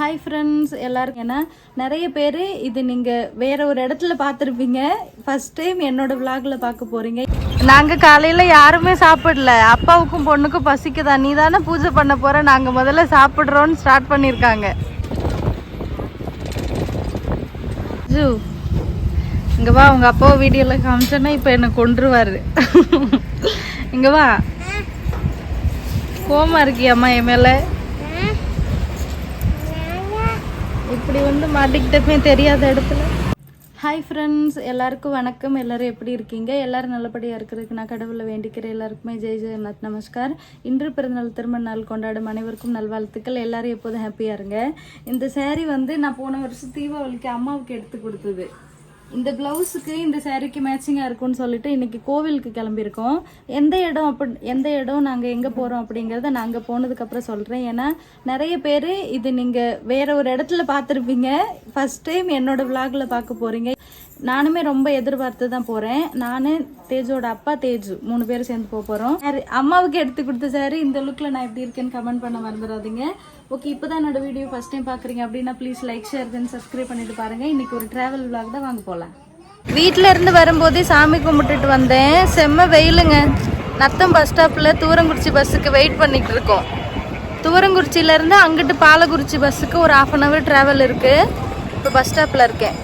Hi friends எல்லாருக்கும் ஏன்னா நிறைய பேர் இது நீங்கள் வேற ஒரு இடத்துல பார்த்துருப்பீங்க. ஃபர்ஸ்ட் டைம் என்னோட விளாகில் பார்க்க போகிறீங்க நாங்கள் காலையில் யாருமே சாப்பிடல. அப்பாவுக்கும் பொண்ணுக்கும் பசிக்குதா? நீ தானே பூஜை பண்ண போகிற நாங்கள் முதல்ல சாப்பிட்றோன்னு ஸ்டார்ட் பண்ணியிருக்காங்க ஜூ. இங்கே வா உங்கள் அப்பாவை வீடியோவில் காமிச்சோன்னா இப்போ என்னை கொண்டுருவார் இங்கே வா. கோமா இருக்கியாம்மா என் மேலே? இப்படி வந்து மாட்டிக்கிட்டப்பே தெரியாத இடத்துல. ஹாய் ஃப்ரெண்ட்ஸ் எல்லாருக்கும் வணக்கம். எல்லாரும் எப்படி இருக்கீங்க? எல்லாரும் நல்லபடியாக இருக்கிறதுக்கு நான் கடவுளை வேண்டிக்கிறேன். எல்லாருக்குமே ஜெய் ஜெயநாத் நமஸ்கார். இன்று பிறந்தநாள் திருமண நாள் கொண்டாடும் அனைவருக்கும் நல்வாழ்த்துக்கள். எல்லாரும் எப்போதும் ஹாப்பியாக இருங்க. இந்த சேரீ வந்து நான் போன வருஷம் தீபாவளிக்கு அம்மாவுக்கு எடுத்து கொடுத்தது. இந்த ப்ளவுஸுக்கு இந்த சேரீக்கு மேட்சிங்காக இருக்கும்னு சொல்லிட்டு இன்றைக்கி கோவிலுக்கு கிளம்பியிருக்கோம். எந்த இடம் அப்படி எந்த இடம் நாங்கள் எங்கே போகிறோம் அப்படிங்கிறத நாங்கள் போனதுக்கப்புறம் சொல்கிறேன் ஏன்னா நிறைய பேர் இது நீங்கள் வேறு ஒரு இடத்துல பார்த்துருப்பீங்க. ஃபஸ்ட் டைம் என்னோடய vlogல பார்க்க போகிறீங்க நானுமே ரொம்ப எதிர்பார்த்து தான் போகிறேன் நான் தேஜோட அப்பா தேஜு மூணு பேரும் சேர்ந்து போக போகிறோம் அம்மாவுக்கு எடுத்து கொடுத்த சாரி இந்த லுக்கில் நான் எப்படி இருக்கேன்னு கமெண்ட் பண்ண மறந்துடாதீங்க. ஓகே இப்போ தான் என்னோட வீடியோ ஃபஸ்ட் டைம் பார்க்குறீங்க அப்படின்னா please like share then subscribe பண்ணிட்டு பாருங்க. இன்னைக்கு ஒரு டிராவல் விளாக் தான் வாங்க போகலாம் வீட்டில் இருந்து வரும்போதே சாமி கும்பிட்டுட்டு வந்தேன். செம்ம வெயிலுங்க. நத்தம் பஸ் ஸ்டாப்பில் தூரங்குறிச்சி பஸ்ஸுக்கு வெயிட் பண்ணிட்டு இருக்கோம். தூரங்குறிச்சியிலேருந்து அங்கிட்டு பாலக்குறிச்சி பஸ்ஸுக்கு ஒரு ஆஃப் அன் ஹவர் ட்ராவல் இருக்குது இப்போ பஸ் ஸ்டாப்பில் இருக்கேன்.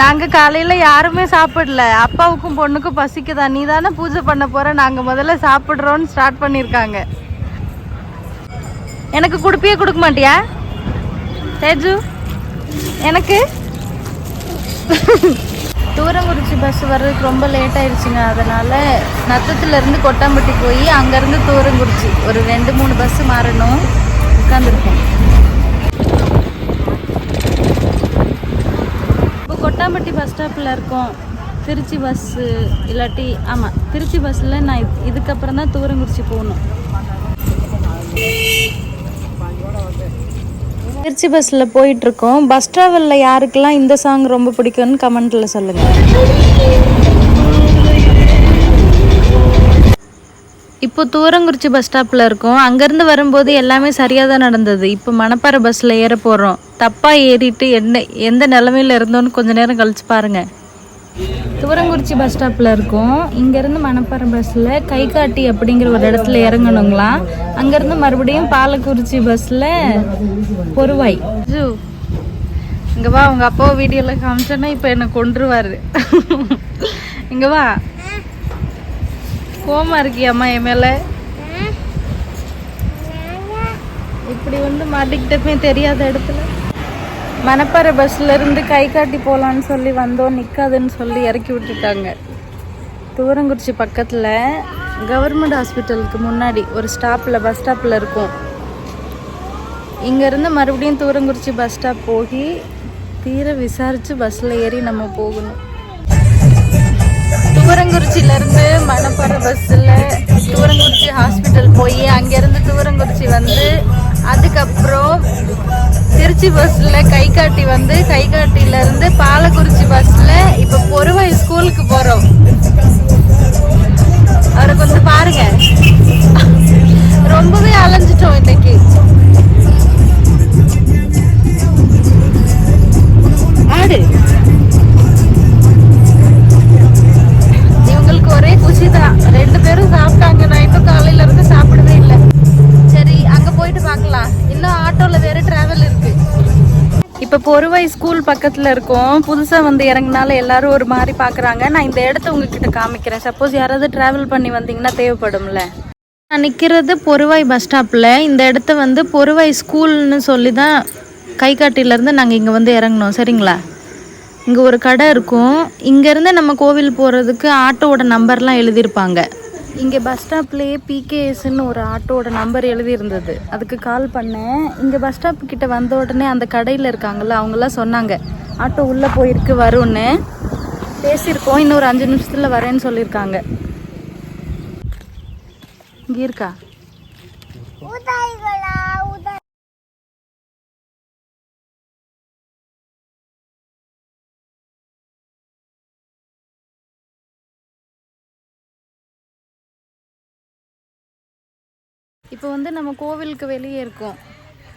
நாங்கள் காலையில் யாருமே சாப்பிடல. அப்பாவுக்கும் பொண்ணுக்கும் பசிக்குதா? நீ தானே பூஜை பண்ண போகிற நாங்கள் முதல்ல சாப்பிட்றோன்னு ஸ்டார்ட் பண்ணியிருக்காங்க எனக்கு கொடுப்பியே கொடுக்க மாட்டியா? தேஜு எனக்கு? தூரங்குறிச்சி பஸ் வர்றதுக்கு ரொம்ப லேட் ஆயிடுச்சுங்க. அதனால நத்தத்துலேருந்து கொட்டாம்பட்டி போய் அங்கேருந்து தூரங்குறிச்சி ஒரு ரெண்டு மூணு பஸ் மாறணும். உட்காந்துருக்கோம் பட்டாம்பட்டி பஸ் ஸ்டாப்பில் இருக்கோம். திருச்சி பஸ்ஸு இல்லாட்டி ஆமாம் திருச்சி பஸ்ஸில் நான் இதுக்கப்புறம் தான் தூரங்குறிச்சி போகணும். திருச்சி பஸ்ஸில் போயிட்டுருக்கோம் பஸ் ட்ராவலில் யாருக்கெல்லாம் இந்த சாங் ரொம்ப பிடிக்கும்னு கமெண்ட்டில் சொல்லுங்கள் இப்போ தூரங்குறிச்சி பஸ் ஸ்டாப்பில் இருக்கோம். அங்கேருந்து வரும்போது எல்லாமே சரியாக தான் நடந்தது. இப்போ மணப்பாறை பஸ்ஸில் ஏற போகிறோம் தப்பாக ஏறிட்டு என்ன எந்த நிலமையில இருந்தோன்னு கொஞ்சம் நேரம் கழிச்சு பாருங்கள் தூரங்குறிச்சி பஸ் ஸ்டாப்பில் இருக்கோம். இங்கேருந்து மணப்பாறை பஸ்ஸில் கைகாட்டி அப்படிங்கிற ஒரு இடத்துல இறங்கணுங்களாம் அங்கேருந்து மறுபடியும் பாலக்குறிச்சி பஸ்ஸில் பொருவாய் ஜூ. இங்கே வா உங்கள் அப்பாவை வீடியோவில் காமிச்சோன்னா இப்போ என்னை கொண்டுருவார் இங்கே வா. கோமா இருக்கியாம்மா என் மேலே. இப்படி வந்து மாட்டிக்கிட்டப்பே தெரியாத இடத்துல. மணப்பாறை பஸ்ல இருந்து கை காட்டி போகலான்னு சொல்லி வந்தோம் நிற்காதுன்னு சொல்லி இறக்கி விட்டுட்டாங்க. தூரங்குறிச்சி பக்கத்தில் கவர்மெண்ட் ஹாஸ்பிட்டலுக்கு முன்னாடி ஒரு ஸ்டாப்பில் பஸ் ஸ்டாப்பில் இருக்கும். இங்கேருந்து மறுபடியும் தூரங்குறிச்சி பஸ் ஸ்டாப் போய் தீர விசாரித்து பஸ்ஸில் ஏறி நம்ம போகணும். தூரங்குறிச்சியில இருந்து மணப்பாறை பஸ்ஸில் தூரங்குறிச்சி ஹாஸ்பிட்டல் போய் அங்கேருந்து தூரங்குறிச்சி வந்து அதுக்கப்புறம் திருச்சி பஸ்ஸில் கைகாட்டி வந்து கைகாட்டியில இருந்து பாலக்குறிச்சி பஸ்ஸில் இப்போ பொறுவை ஸ்கூலுக்கு போகிறோம் கொருவை ஸ்கூல் பக்கத்தில் இருக்கோம். புதுசாக வந்து இறங்குனால எல்லாரும் ஒரு மாதிரி பார்க்குறாங்க நான் இந்த இடத்த உங்ககிட்ட காமிக்கிறேன். சப்போஸ் யாராவது டிராவல் பண்ணி வந்தீங்கன்னா தேவைப்படும்ல. நான் நிற்கிறது பொறுவாய் பஸ் ஸ்டாப்பில் இந்த இடத்த வந்து பொறுவாய் ஸ்கூல்னு சொல்லி தான் கைகாட்டிலேருந்து நாங்கள் இங்கே வந்து இறங்கினோம். சரிங்களா? இங்கே ஒரு கடை இருக்கும். இங்கேருந்து நம்ம கோவில் போகிறதுக்கு ஆட்டோவோட நம்பர்லாம் எழுதியிருப்பாங்க. இங்கே பஸ் ஸ்டாப்லேயே பிகேஎஸ்ன்னு ஒரு ஆட்டோவோட நம்பர் எழுதியிருந்தது. அதுக்கு கால் பண்ணேன். இங்கே பஸ் ஸ்டாப் கிட்ட வந்த உடனே அந்த கடையில் இருக்காங்கல்ல அவங்களாம் சொன்னாங்க. ஆட்டோ உள்ளே போயிருக்கு வரும்னு. பேசியிருக்கோம். இன்னும் ஒரு அஞ்சு நிமிஷத்தில் வரேன்னு சொல்லியிருக்காங்க. இங்கே இருக்கா? இப்போ வந்து நம்ம கோவிலுக்கு வெளியே இருக்கோம்.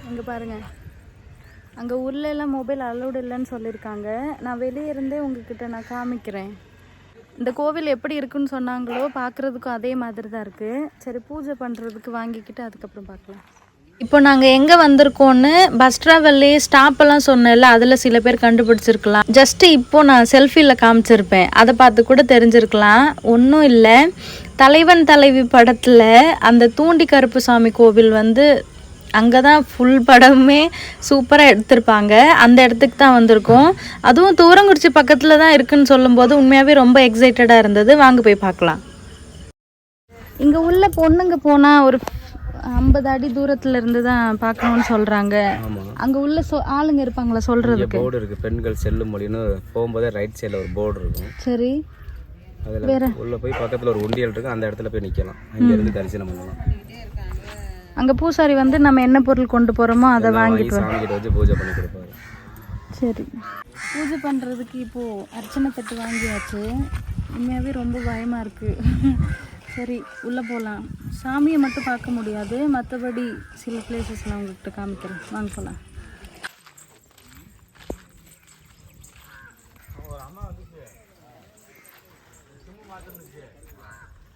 இங்கே பாருங்கள் அங்கே உள்ள எல்லாம் மொபைல் அலௌடு இல்லைன்னு சொல்லியிருக்காங்க நான் வெளியே இருந்தே உங்ககிட்ட நான் காமிக்கிறேன். இந்த கோவில் எப்படி இருக்குன்னு சொன்னாங்களோ பார்க்குறதுக்கும் அதே மாதிரி தான் இருக்குது சரி பூஜை பண்ணுறதுக்கு வாங்கிக்கிட்டு அதுக்கப்புறம் பார்க்கலாம். இப்போ நாங்கள் எங்கே வந்திருக்கோன்னு பஸ் ட்ராவல்லே ஸ்டாப் எல்லாம் சொன்னேன்ல அதில் சில பேர் கண்டுபிடிச்சிருக்கலாம். ஜஸ்ட் இப்போ நான் செல்ஃபியில் காமிச்சிருப்பேன். அதை பார்த்து கூட தெரிஞ்சிருக்கலாம். ஒன்றும் இல்லை. தலைவன் தலைவி படத்தில் அந்த தூண்டி கருப்பு சாமி கோவில் வந்து அங்கே தான் ஃபுல் படமே சூப்பராக எடுத்திருப்பாங்க. அந்த இடத்துக்கு தான் வந்திருக்கோம். அதுவும் தூரங்குறிச்சி பக்கத்தில் தான் இருக்குன்னு சொல்லும்போது உண்மையாகவே ரொம்ப எக்ஸைட்டடாக இருந்தது. வாங்க போய் பார்க்கலாம். இங்கே உள்ள பொண்ணுங்க போனால் ஒரு ஐம்பது அடி தூரத்துல இருந்து தான் பார்க்கணும்னு சொல்கிறாங்க ஆமாம் அங்கே உள்ள ஆளுங்க இருப்பாங்களா இங்கே சொல்கிறதுக்கு போர்டு இருக்குது பெண்கள் செல்லும் மொழின்னு போகும்போதே ரைட் சைடில் ஒரு போர்டு இருக்கும். சரி. அதில் உள்ளே போய் பக்கத்தில் ஒரு உண்டியல் இருக்கு. அந்த இடத்துல போய் நிற்கலாம் அங்கேருந்து தரிசனம் பண்ணலாம். அங்கே பூசாரி வந்து நம்ம என்ன பொருள் கொண்டு போகிறோமோ அதை வாங்கி சாமி கிட்ட வச்சு பூஜை பண்ணி கொடுப்பாரு. சரி. பூஜை பண்ணுறதுக்கு இப்போது அர்ச்சனை தட்டு வாங்கியாச்சு. உண்மையாகவே ரொம்ப பயமாக இருக்குது சரி உள்ளே போகலாம் சாமியை மட்டும் பார்க்க முடியாது. மற்றபடி சில பிளேசஸ்லாம் உங்கள்கிட்ட காமிக்கிறேன். வாங்க போகலாம்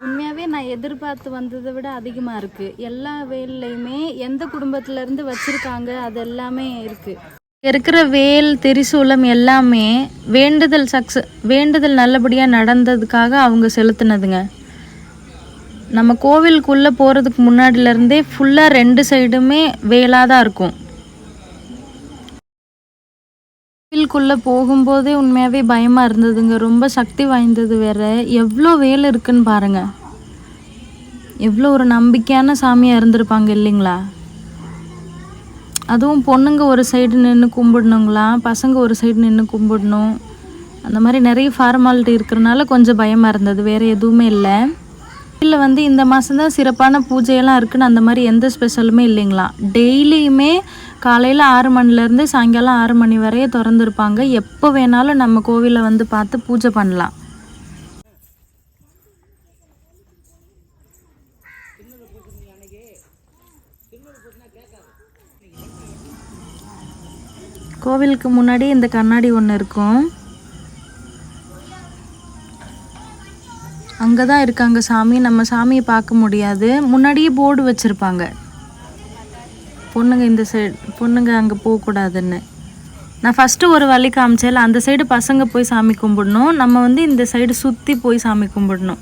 உண்மையாகவே நான் எதிர்பார்த்து வந்ததை விட அதிகமாக இருக்குது எல்லா வேல்லையுமே எந்த குடும்பத்திலேருந்து வச்சுருக்காங்க அது எல்லாமே இருக்குது இருக்கிற வேல் திரிசூலம் எல்லாமே வேண்டுதல் சக்ஸ் வேண்டுதல் நல்லபடியாக நடந்ததுக்காக அவங்க செலுத்தினதுங்க. நம்ம கோவிலுக்குள்ளே போகிறதுக்கு முன்னாடிலேருந்தே ஃபுல்லாக ரெண்டு சைடுமே வேலாக தான் இருக்கும். கோவிலுக்குள்ளே போகும்போதே உண்மையாகவே பயமாக இருந்ததுங்க. ரொம்ப சக்தி வாய்ந்தது வேற. எவ்வளோ வேலை இருக்குன்னு பாருங்கள் எவ்வளோ ஒரு நம்பிக்கையான சாமியாக இருந்திருப்பாங்க இல்லைங்களா? அதுவும் பொண்ணுங்க ஒரு சைடு நின்று கும்பிடணுங்களா? பசங்க ஒரு சைடு நின்று கும்பிடணும். அந்த மாதிரி நிறைய ஃபார்மாலிட்டி இருக்கிறனால கொஞ்சம் பயமாக இருந்தது. வேறு எதுவுமே இல்லை. இல்லை வந்து இந்த மாதம் தான் சிறப்பான பூஜையெல்லாம் இருக்குன்னு அந்த மாதிரி எந்த ஸ்பெஷலுமே இல்லைங்களா? டெய்லியுமே காலையில் ஆறு மணிலேருந்து சாயங்காலம் ஆறு மணி வரைய திறந்துருப்பாங்க. எப்போ வேணாலும் நம்ம கோவிலில் வந்து பார்த்து பூஜை பண்ணலாம். கோவிலுக்கு முன்னாடி இந்த கண்ணாடி ஒன்று இருக்கும். அங்கே தான் இருக்காங்க சாமி. நம்ம சாமியை பார்க்க முடியாது. முன்னாடியே போர்டு வச்சுருப்பாங்க. பொண்ணுங்க இந்த சைடு பொண்ணுங்க அங்கே போகக்கூடாதுன்னு. நான் ஃபஸ்ட்டு ஒரு வழி காமிச்சேல அந்த சைடு பசங்க போய் சாமி கும்பிடணும். நம்ம வந்து இந்த சைடு சுற்றி போய் சாமி கும்பிடணும்.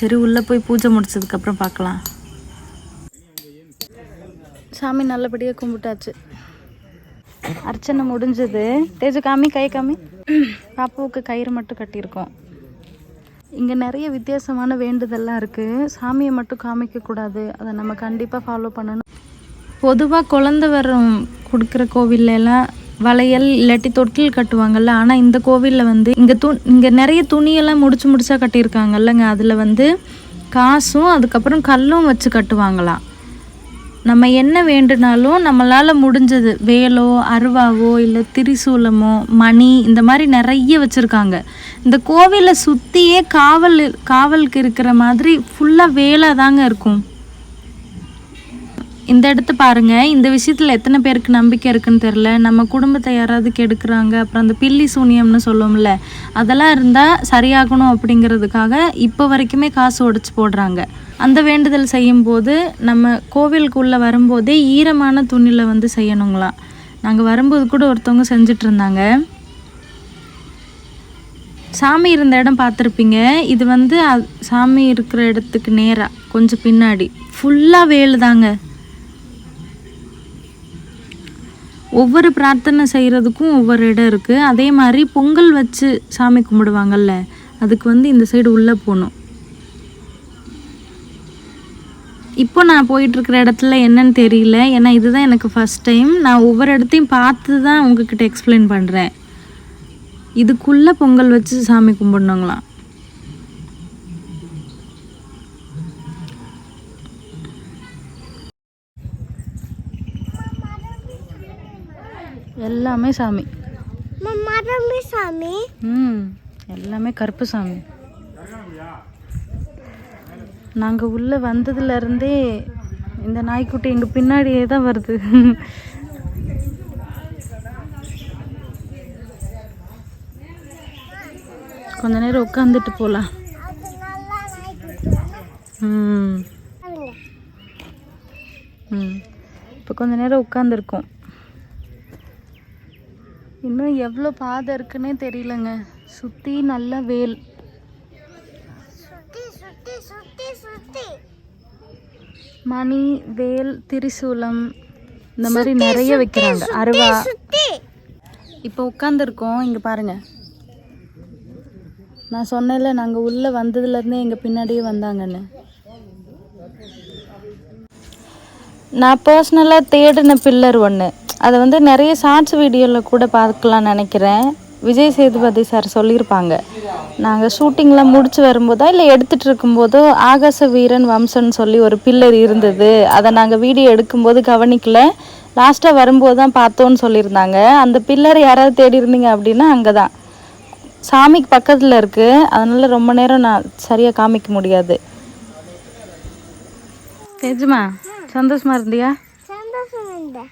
சரி உள்ளே போய் பூஜை முடிச்சதுக்கப்புறம் பார்க்கலாம். சாமி நல்லபடியாக கும்பிட்டாச்சு. அர்ச்சனை முடிஞ்சது. தேஜு காமி கை காமி. பாப்பாவுக்கு கயிறு மட்டும் கட்டியிருக்கோம். இங்கே நிறைய வித்தியாசமான வேண்டுதல்லாம் இருக்குது சாமியை மட்டும் காமிக்கக்கூடாது அதை நம்ம கண்டிப்பாக ஃபாலோ பண்ணணும். பொதுவாக குழந்த வரம் கொடுக்குற கோவில்லாம் வளையல் இல்லாட்டி தொட்டில் கட்டுவாங்கல்ல. ஆனால் இந்த கோவிலில் வந்து இங்கே து இங்கே நிறைய துணியெல்லாம் முடிச்சு முடிச்சா கட்டியிருக்காங்கல்லங்க. அதில் வந்து காசும் அதுக்கப்புறம் கல்லும் வச்சு கட்டுவாங்களாம். நம்ம என்ன வேண்டுனாலும் நம்மளால் முடிஞ்சது வேலோ அருவாவோ இல்லை திரிசூலமோ மணி இந்த மாதிரி நிறைய வச்சுருக்காங்க. இந்த கோவிலை சுற்றியே காவல் காவலுக்கு இருக்கிற மாதிரி ஃபுல்லாக வேலை தாங்க இருக்கும். இந்த இடத்த பாருங்க. இந்த விஷயத்தில் எத்தனை பேருக்கு நம்பிக்கை இருக்குன்னு தெரில நம்ம குடும்பத்தை யாராவது கெடுக்குறாங்க. அப்புறம் அந்த பில்லி சூனியம்னு சொல்லுவோம்ல அதெல்லாம் இருந்தால் சரியாகணும் அப்படிங்கிறதுக்காக இப்போ வரைக்குமே காசு உடைச்சு போடுறாங்க. அந்த வேண்டுதல் செய்யும்போது நம்ம கோவிலுக்குள்ளே வரும்போதே ஈரமான துணியில் வந்து செய்யணுங்களாம் நாங்கள் வரும்போது கூட ஒருத்தவங்க செஞ்சுட்டு இருந்தாங்க சாமி இருந்த இடம் பார்த்துருப்பீங்க. இது வந்து சாமி இருக்கிற இடத்துக்கு நேராக கொஞ்சம் பின்னாடி. ஃபுல்லாக வேலு தாங்க ஒவ்வொரு பிரார்த்தனை செய்கிறதுக்கும் ஒவ்வொரு இடம் இருக்குது அதே மாதிரி பொங்கல் வச்சு சாமி கும்பிடுவாங்கல்ல அதுக்கு வந்து இந்த சைடு உள்ளே போகணும். இப்போ நான் போயிட்டுருக்கிற இடத்துல என்னன்னு தெரியல. ஏன்னா இதுதான் எனக்கு ஃபஸ்ட் டைம் நான் ஒவ்வொரு இடத்தையும் பார்த்து தான் உங்ககிட்ட எக்ஸ்பிளைன் பண்ணுறேன் இதுக்குள்ளே பொங்கல் வச்சு சாமி கும்பிடணுங்களாம். எல்லாமே சாமி. மரமே சாமி? ம் எல்லாமே கருப்பு சாமி. நாங்கள் உள்ளே வந்ததுலேருந்தே இந்த நாய்க்குட்டி எங்கள் பின்னாடியே தான் வருது. கொஞ்ச நேரம் உட்காந்துட்டு போகலாம் ம். ம் இப்போ கொஞ்ச நேரம் உட்காந்துருக்கோம் இன்னும் எவ்வளோ பாதை இருக்குன்னே தெரியலங்க. சுற்றி நல்ல வேல். மணி வேல் திரிசூலம். இந்த மாதிரி நிறைய வைக்கிறாங்க. அருவா. இப்போ உட்காந்துருக்கோம் இங்கே பாருங்க. நான் சொன்னேன்ல நாங்கள் உள்ளே வந்ததுலேருந்தே எங்கள் பின்னாடியே வந்தாங்கன்னு. நான் பர்சனலாக தேடின பில்லர் ஒன்று அதை வந்து நிறைய ஷார்ட்ஸ் வீடியோவில் கூட பார்க்கலாம்னு நினைக்கிறேன். விஜய் சேதுபதி சார் சொல்லியிருப்பாங்க. நாங்கள் ஷூட்டிங்லாம் முடிச்சு வரும்போதோ இல்லை எடுத்துகிட்டு இருக்கும்போதோ ஆகாச வீரன் வம்சன் சொல்லி ஒரு பில்லர் இருந்தது. அதை நாங்கள் வீடியோ எடுக்கும்போது கவனிக்கல. லாஸ்ட்டாக வரும்போது தான் பார்த்தோன்னு சொல்லியிருந்தாங்க. அந்த பில்லர் யாராவது தேடி இருந்தீங்க அப்படின்னா அங்கே தான் சாமிக்கு பக்கத்தில் இருக்குது அதனால் ரொம்ப நேரம் நான் சரியாக காமிக்க முடியாது. தேஜுமா சந்தோஷமாக இருந்தியா சந்தோஷம் இல்லை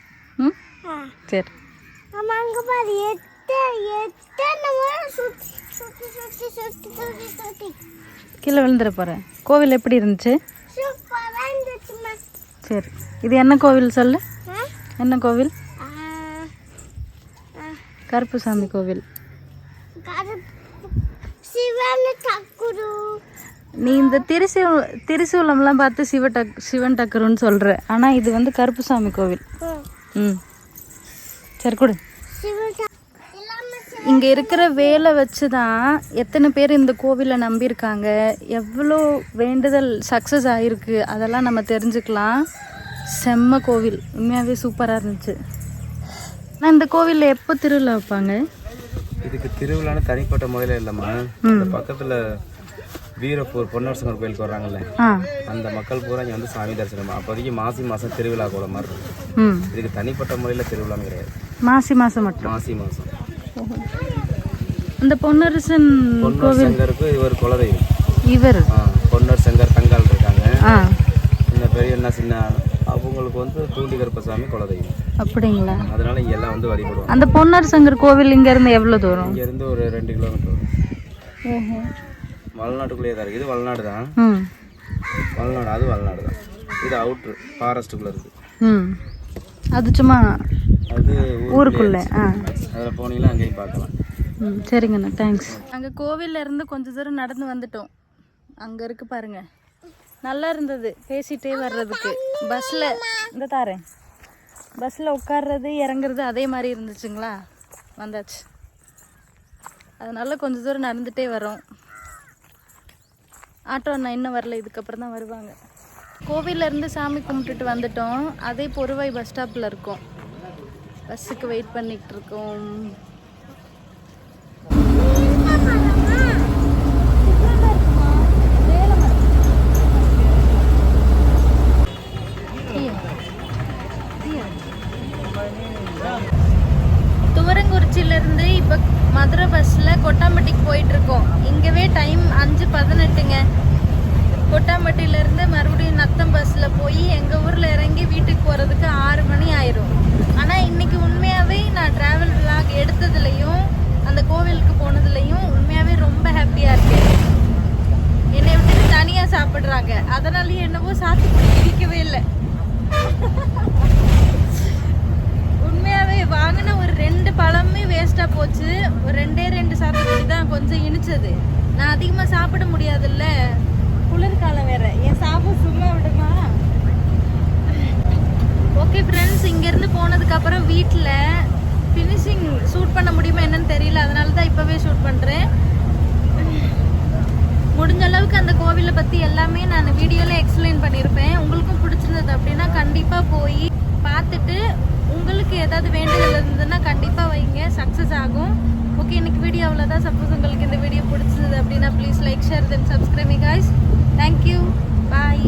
ம் ஆ சரி அங்க பாரு எத்தனை முறை கீழே விழுந்துட போகிறேன் கோவில் எப்படி இருந்துச்சு? இருந்துச்சுமா சரி. இது என்ன கோவில் சொல்லு? என்ன கோவில்? கோவில். கருப்பு சிவன் டக்குரு. நீ இந்த திரிசூ திரிசூலம்லாம் பார்த்து சிவ டக் சிவன் டக்கருன்னு சொல்கிற ஆனால் இது வந்து கருப்புசாமி கோவில். ம். சரி கொடு. இங்கே இருக்கிற வேலை வச்சு தான் எத்தனை பேர் இந்த கோவிலை நம்பியிருக்காங்க எவ்வளோ வேண்டுதல் சக்ஸஸ் ஆகிருக்கு அதெல்லாம் நம்ம தெரிஞ்சுக்கலாம். செம்ம கோவில் உண்மையாகவே சூப்பராக இருந்துச்சு. ஆனால் இந்த கோவிலில் எப்போ திருவிழா வைப்பாங்க? இதுக்கு திருவிழான்னு தனிப்பட்ட முறையில் இல்லைம்மா. இந்த பக்கத்தில் வீரப்பூர் பொன்னரசங்கர் கோயிலுக்கு வர்றாங்கல்ல. அந்த மக்கள் பூரா இங்கே வந்து சாமி தரிசனம் அப்போதைக்கு மாசி மாதம் திருவிழா கூட மாதிரி இருக்கும். இதுக்கு தனிப்பட்ட முறையில் திருவிழான்னு கிடையாது. மாசி மாதம் மட்டும். மாசி மாதம் இந்த பொன்னரசன் பொன்னர் சங்கருக்கு இவர் குலதெய்வம். இவர். பொன்னர் சங்கர் தங்கால் இருக்காங்க. சின்ன பெரிய என்ன சின்ன அவங்களுக்கு வந்து தூண்டி கருப்பசாமி குலதெய்வம். அப்படிங்களா? அதனால இங்க எல்லாம் வந்து வழிபடுவாங்க. அந்த பொன்னர் சங்கர் கோவில் இங்கேருந்து எவ்வளோ தூரம்? இங்கேருந்து ஒரு ரெண்டு கிலோமீட்டர் வரும். ஓஹோ. வளநாட்டுக்குள்ளேயே தான் இருக்குது இது வளநாடு தான். வளநாடு அது வளநாடு தான். இது அவுட்ரு ஃபாரஸ்ட்டுக்குள்ளே இருக்குது அது சும்மா அது ஊருக்குள்ளே ஆ. அதில் போனீங்கன்னா அங்கேயும் பார்க்கலாம். ம் சரிங்கண்ணா தேங்க்ஸ் அங்கே கோவில்ல இருந்து கொஞ்ச தூரம் நடந்து வந்துட்டோம். அங்கே இருக்கு பாருங்க. நல்லா இருந்தது பேசிட்டே வர்றதுக்கு. பஸ்ஸில் இந்த தாரேன். பஸ்ஸில் உட்கார்றது இறங்குறது அதே மாதிரி இருந்துச்சுங்களா? வந்தாச்சு. அதனால கொஞ்ச தூரம் நடந்துட்டே வரோம். ஆட்டோ அண்ணா இன்னும் வரல இதுக்கப்புறம் தான் வருவாங்க. கோவில்ல இருந்து சாமி கும்பிட்டுட்டு வந்துட்டோம். அதே பொறுவாய் பஸ் ஸ்டாப்பில் இருக்கோம். பஸ்ஸுக்கு வெயிட் பண்ணிகிட்ருக்கோம் இருக்கோம் துவரங்குறிச்சியில இருந்து இப்போ மதுரை பஸ்ஸில் கொட்டாம்பட்டிக்கு போயிட்டு இருக்கோம் இங்கவே டைம் அஞ்சு பதினெட்டுங்க கொட்டாம்பட்டியில இருந்து மறுபடியும் நத்தம் பஸ்ஸில் போய் எங்கள் ஊரில் இறங்கி வீட்டுக்கு போகிறதுக்கு ஆறு மணி ஆயிரும் ஆனால் இன்னைக்கு உண்மையாகவே நான் ட்ராவல் விளாக் எடுத்ததுலையும் அந்த கோவிலுக்கு போனதுலையும் உண்மையாகவே ரொம்ப ஹாப்பியாக இருக்கேன் என்னை விட்டுட்டு தனியாக சாப்பிட்றாங்க அதனாலயும் என்னவோ சாத்துக்குடி பிடிக்கவே இல்லை. உண்மையாவே வாங்கின ஒரு ரெண்டு பழமே வேஸ்டா போச்சு. ஒரு ரெண்டே ரெண்டு சாத்துக்குடி தான் கொஞ்சம் இனிச்சது. நான் அதிகமா சாப்பிட முடியாதுல்ல. குளிர்காலம் வேற. என் சாப்பிட சும்மா விடுமா? ஓகே ஃப்ரெண்ட்ஸ் இங்கேருந்து போனதுக்கப்புறம் வீட்டில் ஃபினிஷிங் ஷூட் பண்ண முடியுமா என்னன்னு தெரியல. அதனால தான் இப்போவே ஷூட் பண்ணுறேன் முடிஞ்ச கோயிலை பற்றி எல்லாமே நான் வீடியோவில் எக்ஸ்பிளைன் பண்ணியிருப்பேன் உங்களுக்கும் பிடிச்சிருந்தது அப்படின்னா கண்டிப்பாக போய் பார்த்துட்டு உங்களுக்கு ஏதாவது வேண்டுதல் இருந்ததுன்னா கண்டிப்பாக வைங்க. சக்ஸஸ் ஆகும். ஓகே இன்னைக்கு வீடியோ அவ்வளோதான் சப்போஸ் உங்களுக்கு இந்த வீடியோ பிடிச்சது அப்படின்னா please like share then subscribe guys thank you bye